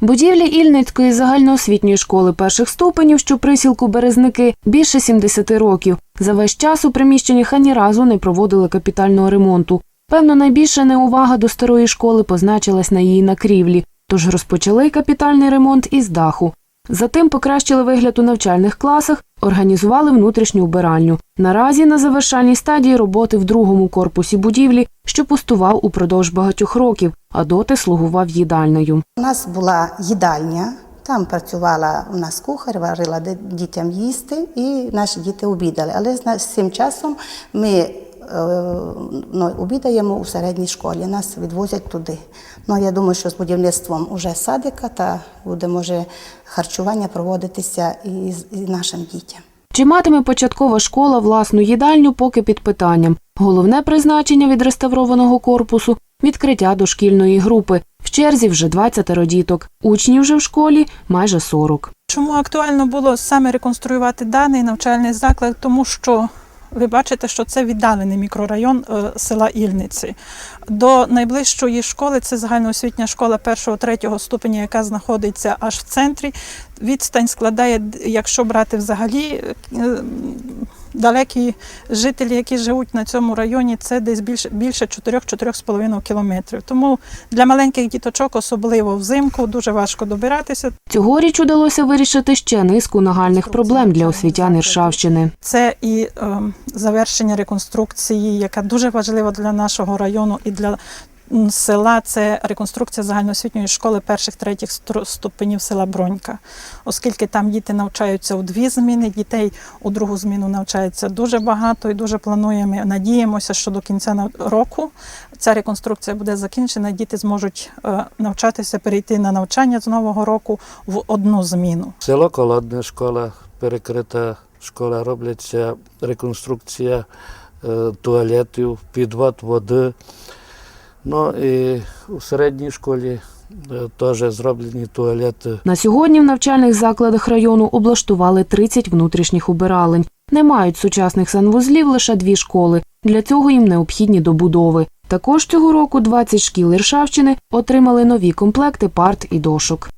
Будівлі Ільницької загальноосвітньої школи перших ступенів, що присілку Березники, більше 70 років. За весь час у приміщенні ані разу не проводили капітального ремонту. Певно, найбільша неувага до старої школи позначилась на її накрівлі, тож розпочали капітальний ремонт із даху. Затим покращили вигляд у навчальних класах, організували внутрішню вбиральню. Наразі на завершальній стадії роботи в другому корпусі будівлі, що пустував упродовж багатьох років, а доти слугував їдальною. У нас була їдальня, там працювала у нас кухар, варила дітям їсти, і наші діти обідали. Але з цим часом ми ну, обідаємо у середній школі, нас відвозять туди. Ну, я думаю, що з будівництвом уже садика та буде може харчування проводитися і, з- і нашим дітям. Чи матиме початкова школа власну їдальню, поки під питанням. Головне призначення відреставрованого корпусу відкриття дошкільної групи. В черзі вже 20 діток. Учнів вже в школі майже 40. Чому актуально було саме реконструювати даний навчальний заклад? Тому що ви бачите, що це віддалений мікрорайон е, села Ільниці. До найближчої школи це загальноосвітня школа першого-третього ступеня, яка знаходиться аж в центрі. Відстань складає, якщо брати взагалі. Далекі жителі, які живуть на цьому районі, це десь більше більше 4-4,5 кілометрів. Тому для маленьких діточок, особливо взимку, дуже важко добиратися. Цьогоріч удалося вирішити ще низку нагальних проблем для освітян Іршавщини. Це і е, завершення реконструкції, яка дуже важлива для нашого району і для села. Це реконструкція загальноосвітньої школи перших третіх ступенів села Бронька, оскільки там діти навчаються у дві зміни. Дітей у другу зміну навчається дуже багато і дуже плануємо. Надіємося, що до кінця року ця реконструкція буде закінчена. Діти зможуть е, навчатися, перейти на навчання з нового року в одну зміну. Село Колодне школа, перекрита школа, робляться реконструкція е, туалетів, підвод води. Ну і у середній школі е, теж зроблені туалети. На сьогодні в навчальних закладах району облаштували 30 внутрішніх убиралень. Не мають сучасних санвузлів лише дві школи. Для цього їм необхідні добудови. Також цього року 20 шкіл Іршавщини отримали нові комплекти парт і дошок.